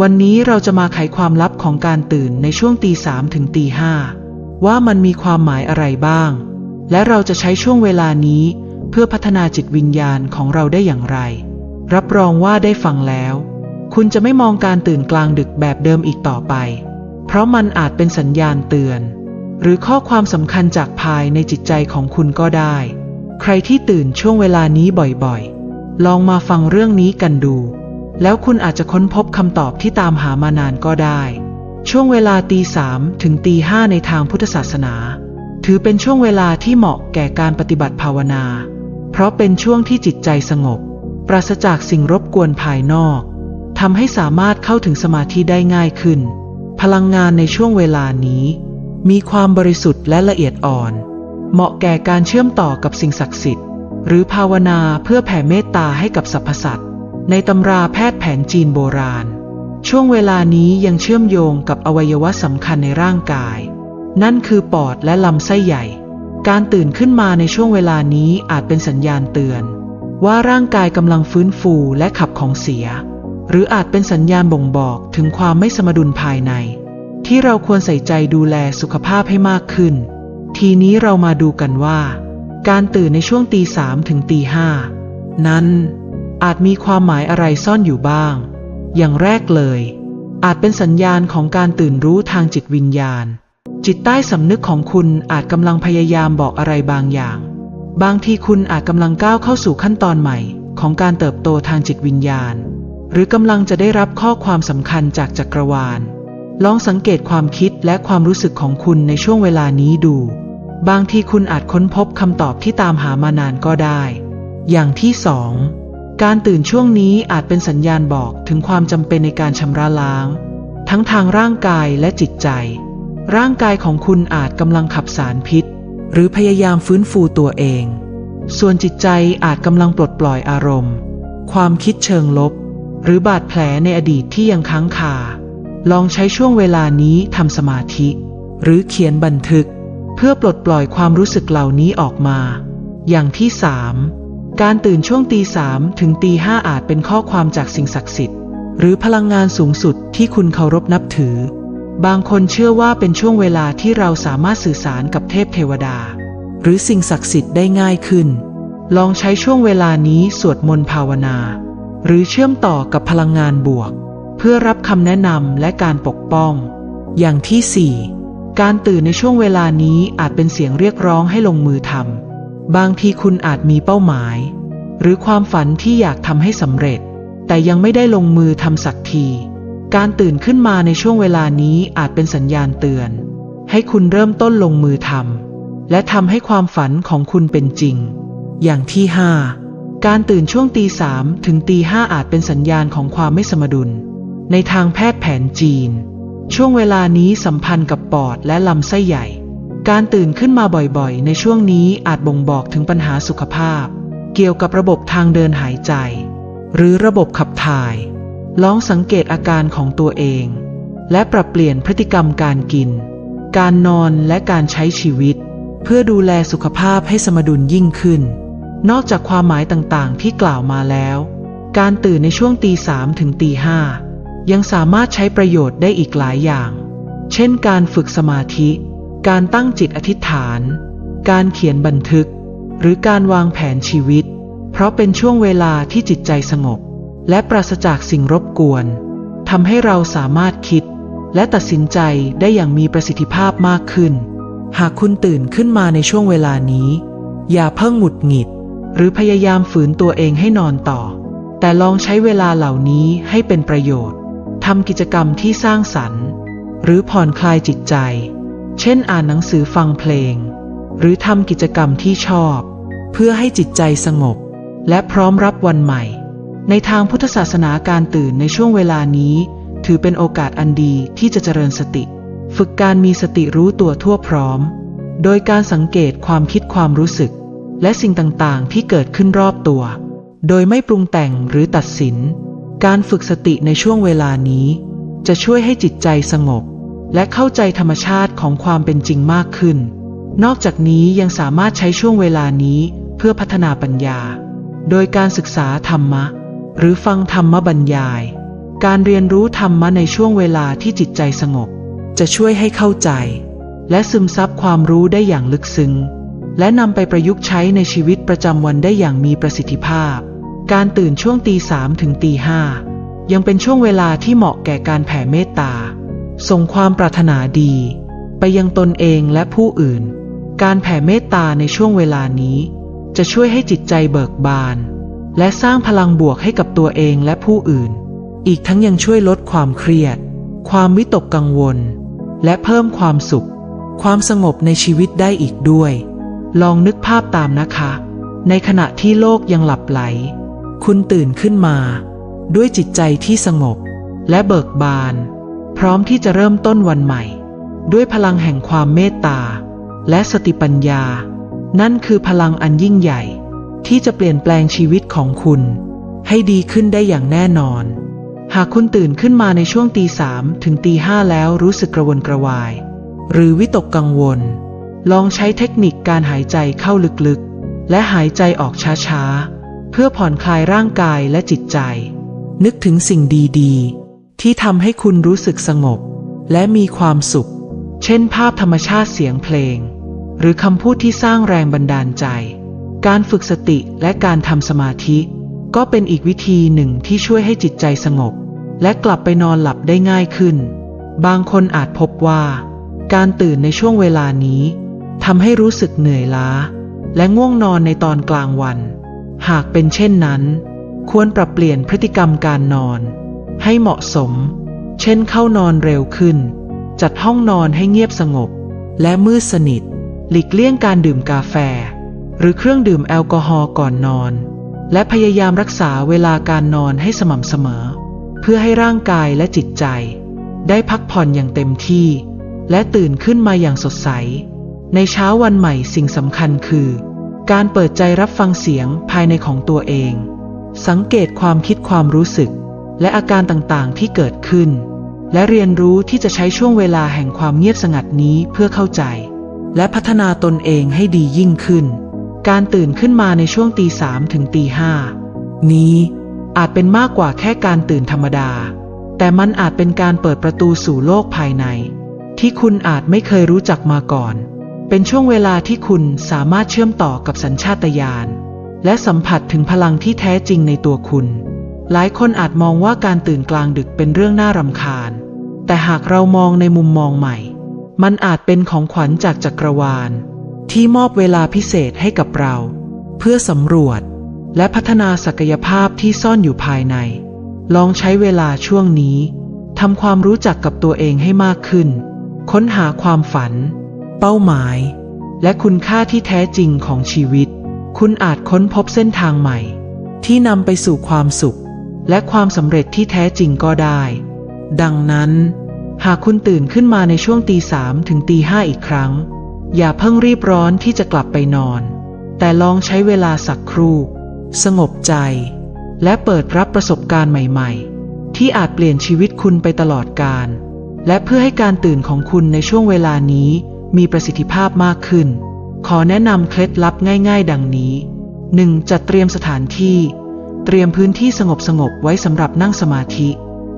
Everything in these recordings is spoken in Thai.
วันนี้เราจะมาไขความลับของการตื่นในช่วงตีสามถึงตีห้าว่ามันมีความหมายอะไรบ้าง และเราจะใช้ช่วงเวลานี้เพื่อพัฒนาจิตวิญญาณของเราได้อย่างไร รับรองว่าได้ฟังแล้ว คุณจะไม่มองการตื่นกลางดึกแบบเดิมอีกต่อไป เพราะมันอาจเป็นสัญญาณเตือน หรือข้อความสำคัญจากภายในจิตใจของคุณก็ได้ ใครที่ตื่นช่วงเวลานี้บ่อยๆ ลองมาฟังเรื่องนี้กันดู แล้วคุณอาจจะค้นพบคำตอบที่ตามหามานานก็ได้ ช่วงเวลาตีสามถึงตีห้าในทางพุทธศาสนา ถือเป็นช่วงเวลาที่เหมาะแก่การปฏิบัติภาวนา เพราะเป็นช่วงที่จิตใจสงบ ปราศจากสิ่งรบกวนภายนอกทำให้สามารถเข้าถึงสมาธิได้ง่ายขึ้น พลังงานในช่วงเวลานี้ มีความบริสุทธิ์และละเอียดอ่อน เหมาะแก่การเชื่อมต่อกับสิ่งศักดิ์สิทธิ์ หรือภาวนาเพื่อแผ่เมตตาให้กับสรรพสัตว์ ในตำราแพทย์แผนจีนโบราณ ช่วงเวลานี้ยังเชื่อมโยงกับอวัยวะสำคัญในร่างกาย นั่นคือปอดและลำไส้ใหญ่ การตื่นขึ้นมาในช่วงเวลานี้อาจเป็นสัญญาณเตือน ว่าร่างกายกำลังฟื้นฟูและขับของเสีย หรืออาจเป็นสัญญาณบ่งบอกถึงความไม่สมดุลภายใน ที่เราควรใส่ใจดูแลสุขภาพให้มากขึ้น ทีนี้เรามาดูกันว่า การตื่นในช่วงตีสามถึงตีห้านั้น อาจมีความหมายอะไรซ่อนอยู่บ้าง อย่างแรกเลย อาจเป็นสัญญาณของการตื่นรู้ทางจิตวิญญาณ จิตใต้สำนึกของคุณอาจกำลังพยายามบอกอะไรบางอย่าง บางทีคุณอาจกำลังก้าวเข้าสู่ขั้นตอนใหม่ ของการเติบโตทางจิตวิญญาณ หรือกำลังจะได้รับข้อความสำคัญจากจักรวาล ลองสังเกตความคิดและความรู้สึกของคุณในช่วงเวลานี้ดู บางทีคุณอาจค้นพบคำตอบที่ตามหามานานก็ได้ อย่างที่สอง การตื่นช่วงนี้อาจเป็นสัญญาณบอกถึงความจำเป็นในการชำระล้าง ทั้งทางร่างกายและจิตใจ ร่างกายของคุณอาจกำลังขับสารพิษ หรือพยายามฟื้นฟูตัวเอง ส่วนจิตใจอาจกำลังปลดปล่อยอารมณ์ ความคิดเชิงลบ หรือบาดแผลในอดีตที่ยังค้างคา ลองใช้ช่วงเวลานี้ทำสมาธิ หรือเขียนบันทึก เพื่อปลดปล่อยความรู้สึกเหล่านี้ออกมา อย่างที่สาม การตื่นช่วงตีสามถึงตีห้าอาจเป็นข้อความจากสิ่งศักดิ์สิทธิ์ หรือพลังงานสูงสุดที่คุณเคารพนับถือ บางคนเชื่อว่าเป็นช่วงเวลาที่เราสามารถสื่อสารกับเทพเทวดา หรือสิ่งศักดิ์สิทธิ์ได้ง่ายขึ้น ลองใช้ช่วงเวลานี้สวดมนต์ภาวนา หรือเชื่อมต่อกับพลังงานบวก เพื่อรับคำแนะนำและการปกป้อง อย่างที่สี่การตื่นในช่วงเวลานี้อาจเป็นเสียงเรียกร้องให้ลงมือทำ บางทีคุณอาจมีเป้าหมาย หรือความฝันที่อยากทำให้สำเร็จ แต่ยังไม่ได้ลงมือทำสักที การตื่นขึ้นมาในช่วงเวลานี้อาจเป็นสัญญาณเตือน ให้คุณเริ่มต้นลงมือทำและทำให้ความฝันของคุณเป็นจริง อย่างที่ห้าการตื่นช่วงตีสามถึงตีห้าอาจเป็นสัญญาณของความไม่สมดุล ในทางแพทย์แผนจีน ช่วงเวลานี้สัมพันธ์กับปอดและลำไส้ใหญ่ การตื่นขึ้นมาบ่อยๆ ในช่วงนี้อาจบ่งบอกถึงปัญหาสุขภาพ เกี่ยวกับระบบทางเดินหายใจ หรือระบบขับถ่าย ลองสังเกตอาการของตัวเอง และปรับเปลี่ยนพฤติกรรมการกิน การนอนและการใช้ชีวิต เพื่อดูแลสุขภาพให้สมดุลยิ่งขึ้น นอกจากความหมายต่างๆ ที่กล่าวมาแล้ว การตื่นในช่วงตีสามถึงตีห้ายังสามารถใช้ประโยชน์ได้อีกหลายอย่าง เช่นการฝึกสมาธิ การตั้งจิตอธิษฐาน การเขียนบันทึก หรือการวางแผนชีวิต เพราะเป็นช่วงเวลาที่จิตใจสงบ และปราศจากสิ่งรบกวนทำให้เราสามารถคิด และตัดสินใจได้อย่างมีประสิทธิภาพมากขึ้น หากคุณตื่นขึ้นมาในช่วงเวลานี้ อย่าเพิ่งหงุดหงิด หรือพยายามฝืนตัวเองให้นอนต่อ แต่ลองใช้เวลาเหล่านี้ให้เป็นประโยชน์ทำกิจกรรมที่สร้างสรรค์ หรือผ่อนคลายจิตใจ เช่นอ่านหนังสือฟังเพลง หรือทำกิจกรรมที่ชอบ เพื่อให้จิตใจสงบ และพร้อมรับวันใหม่ ในทางพุทธศาสนาการตื่นในช่วงเวลานี้ ถือเป็นโอกาสอันดีที่จะเจริญสติ ฝึกการมีสติรู้ตัวทั่วพร้อม โดยการสังเกตความคิดความรู้สึก และสิ่งต่างๆ ที่เกิดขึ้นรอบตัว โดยไม่ปรุงแต่งหรือตัดสิน การฝึกสติในช่วงเวลานี้ จะช่วยให้จิตใจสงบ และเข้าใจธรรมชาติของความเป็นจริงมากขึ้น นอกจากนี้ยังสามารถใช้ช่วงเวลานี้เพื่อพัฒนาปัญญา โดยการศึกษาธรรมะ หรือฟังธรรมบรรยาย การเรียนรู้ธรรมะในช่วงเวลาที่จิตใจสงบ จะช่วยให้เข้าใจ และซึมซับความรู้ได้อย่างลึกซึ้ง และนำไปประยุกต์ใช้ในชีวิตประจำวันได้อย่างมีประสิทธิภาพ การตื่นช่วงตีสามถึงตีห้ายังเป็นช่วงเวลาที่เหมาะแก่การแผ่เมตตา ส่งความปรารถนาดี ไปยังตนเองและผู้อื่น การแผ่เมตตาในช่วงเวลานี้ จะช่วยให้จิตใจเบิกบาน และสร้างพลังบวกให้กับตัวเองและผู้อื่น อีกทั้งยังช่วยลดความเครียด ความวิตกกังวล และเพิ่มความสุข ความสงบในชีวิตได้อีกด้วย ลองนึกภาพตามนะคะ ในขณะที่โลกยังหลับไหล คุณตื่นขึ้นมา ด้วยจิตใจที่สงบ และเบิกบาน พร้อมที่จะเริ่มต้นวันใหม่ ด้วยพลังแห่งความเมตตา และสติปัญญา นั่นคือพลังอันยิ่งใหญ่ ที่จะเปลี่ยนแปลงชีวิตของคุณ ให้ดีขึ้นได้อย่างแน่นอน หากคุณตื่นขึ้นมาในช่วงตีสามถึงตีห้าแล้วรู้สึกกระวนกระวาย หรือวิตกกังวล ลองใช้เทคนิคการหายใจเข้าลึกๆ และหายใจออกช้าๆ เพื่อผ่อนคลายร่างกายและจิตใจ นึกถึงสิ่งดีๆ ที่ทำให้คุณรู้สึกสงบ และมีความสุข เช่นภาพธรรมชาติเสียงเพลง หรือคำพูดที่สร้างแรงบันดาลใจ การฝึกสติและการทำสมาธิ ก็เป็นอีกวิธีหนึ่งที่ช่วยให้จิตใจสงบ และกลับไปนอนหลับได้ง่ายขึ้น บางคนอาจพบว่า การตื่นในช่วงเวลานี้ทำให้รู้สึกเหนื่อยล้า และง่วงนอนในตอนกลางวัน หากเป็นเช่นนั้น ควรปรับเปลี่ยนพฤติกรรมการนอน ให้เหมาะสม เช่นเข้านอนเร็วขึ้น จัดห้องนอนให้เงียบสงบ และมืดสนิท หลีกเลี่ยงการดื่มกาแฟ หรือเครื่องดื่มแอลกอฮอล์ก่อนนอน และพยายามรักษาเวลาการนอนให้สม่ำเสมอ เพื่อให้ร่างกายและจิตใจ ได้พักผ่อนอย่างเต็มที่ และตื่นขึ้นมาอย่างสดใส ในเช้าวันใหม่สิ่งสำคัญคือ การเปิดใจรับฟังเสียงภายในของตัวเอง สังเกตความคิดความรู้สึก และอาการต่างๆ ที่เกิดขึ้น และเรียนรู้ที่จะใช้ช่วงเวลาแห่งความเงียบสงัดนี้เพื่อเข้าใจ และพัฒนาตนเองให้ดียิ่งขึ้น การตื่นขึ้นมาในช่วงตีสามถึงตีห้านี้อาจเป็นมากกว่าแค่การตื่นธรรมดา แต่มันอาจเป็นการเปิดประตูสู่โลกภายใน ที่คุณอาจไม่เคยรู้จักมาก่อน เป็นช่วงเวลาที่คุณสามารถเชื่อมต่อกับสัญชาตญาณและสัมผัสถึงพลังที่แท้จริงในตัวคุณ หลายคนอาจมองว่าการตื่นกลางดึกเป็นเรื่องน่ารำคาญ แต่หากเรามองในมุมมองใหม่ มันอาจเป็นของขวัญจากจักรวาล ที่มอบเวลาพิเศษให้กับเรา เพื่อสำรวจ และพัฒนาศักยภาพที่ซ่อนอยู่ภายใน ลองใช้เวลาช่วงนี้ทำความรู้จักกับตัวเองให้มากขึ้น ค้นหาความฝัน เป้าหมาย และคุณค่าที่แท้จริงของชีวิต คุณอาจค้นพบเส้นทางใหม่ ที่นำไปสู่ความสุข และความสำเร็จที่แท้จริงก็ได้ ดังนั้น หากคุณตื่นขึ้นมาในช่วงตีสามถึงตีห้าอีกครั้ง อย่าเพิ่งรีบร้อนที่จะกลับไปนอน แต่ลองใช้เวลาสักครู่ สงบใจ และเปิดรับประสบการณ์ใหม่ๆ ที่อาจเปลี่ยนชีวิตคุณไปตลอดกาลและเพื่อให้การตื่นของคุณในช่วงเวลานี้มีประสิทธิภาพมากขึ้น ขอแนะนำเคล็ดลับง่าย ๆ ดังนี้ 1. จัดเตรียมสถานที่ เตรียมพื้นที่สงบๆไว้สำหรับนั่งสมาธิ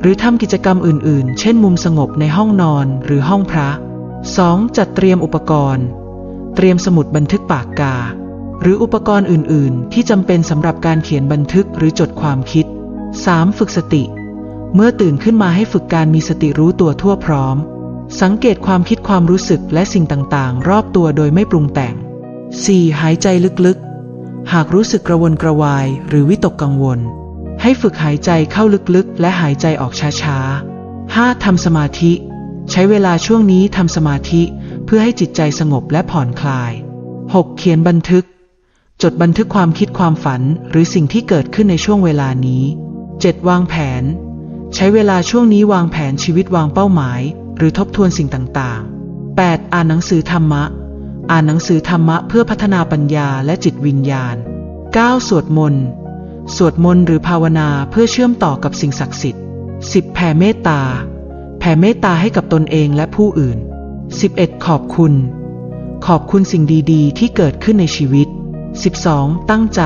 หรือทำกิจกรรมอื่น ๆ เช่น มุมสงบในห้องนอนหรือห้องพระ 2. จัดเตรียมอุปกรณ์ เตรียมสมุดบันทึกปากกา หรืออุปกรณ์อื่น ๆ ที่จำเป็นสำหรับการเขียนบันทึกหรือจดความคิด 3. ฝึกสติ เมื่อตื่นขึ้นมาให้ฝึกการมีสติรู้ตัวทั่วพร้อม สังเกตความคิดความรู้สึกและสิ่งต่าง ๆ รอบตัวโดยไม่ปรุงแต่ง 4. หายใจลึก ๆ หากรู้สึกกระวนกระวายหรือวิตกกังวล ให้ฝึกหายใจเข้าลึกๆ และหายใจออกช้าๆ 5. ทำสมาธิ ใช้เวลาช่วงนี้ทำสมาธิเพื่อให้จิตใจสงบและผ่อนคลาย 6. เขียนบันทึก จดบันทึกความคิดความฝันหรือสิ่งที่เกิดขึ้นในช่วงเวลานี้ 7. วางแผน ใช้เวลาช่วงนี้วางแผนชีวิตวางเป้าหมาย หรือทบทวนสิ่งต่างๆ 8. อ่านหนังสือธรรมะ อ่านหนังสือธรรมะเพื่อพัฒนาปัญญาและจิตวิญญาณ 9. สวดมนต์ สวดมนต์หรือภาวนาเพื่อเชื่อมต่อกับสิ่งศักดิ์สิทธิ์ 10. แผ่เมตตา แผ่เมตตาให้กับตนเองและผู้อื่น 11. ขอบคุณ ขอบคุณสิ่งดีๆ ที่เกิดขึ้นในชีวิต 12. ตั้งใจ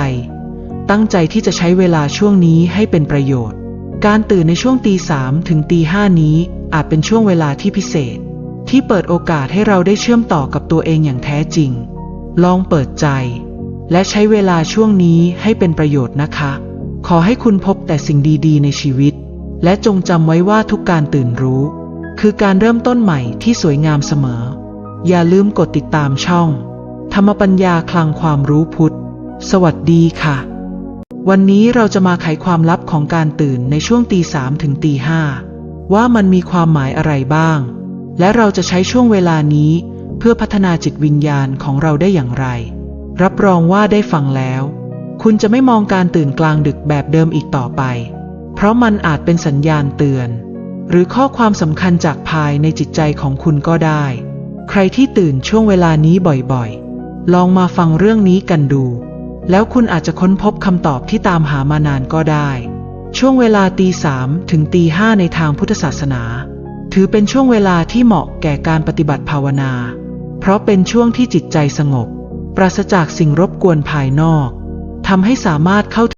ตั้งใจที่จะใช้เวลาช่วงนี้ให้เป็นประโยชน์ การตื่นในช่วงตีสามถึงตีห้านี้อาจเป็นช่วงเวลาที่พิเศษ ที่เปิดโอกาสให้เราได้เชื่อมต่อกับตัวเองอย่างแท้จริง ลองเปิดใจ และใช้เวลาช่วงนี้ให้เป็นประโยชน์นะคะ ขอให้คุณพบแต่สิ่งดีๆ ในชีวิต และจงจำไว้ว่าทุกการตื่นรู้ คือการเริ่มต้นใหม่ที่สวยงามเสมอ อย่าลืมกดติดตามช่อง ธรรมปัญญาคลังความรู้พุทธ สวัสดีค่ะ วันนี้เราจะมาไขความลับของการตื่นในช่วงตีสามถึงตีห้าว่ามันมีความหมายอะไรบ้าง และเราจะใช้ช่วงเวลานี้เพื่อพัฒนาจิตวิญญาณของเราได้อย่างไร รับรองว่าได้ฟังแล้ว คุณจะไม่มองการตื่นกลางดึกแบบเดิมอีกต่อไป เพราะมันอาจเป็นสัญญาณเตือน หรือข้อความสำคัญจากภายในจิตใจของคุณก็ได้ ใครที่ตื่นช่วงเวลานี้บ่อยๆ ลองมาฟังเรื่องนี้กันดู แล้วคุณอาจจะค้นพบคำตอบที่ตามหามานานก็ได้ ช่วงเวลาตีสามถึงตีห้าในทางพุทธศาสนา ถือเป็นช่วงเวลาที่เหมาะแก่การปฏิบัติภาวนา เพราะเป็นช่วงที่จิตใจสงบ ปราศจากสิ่งรบกวนภายนอกทำให้สามารถเข้า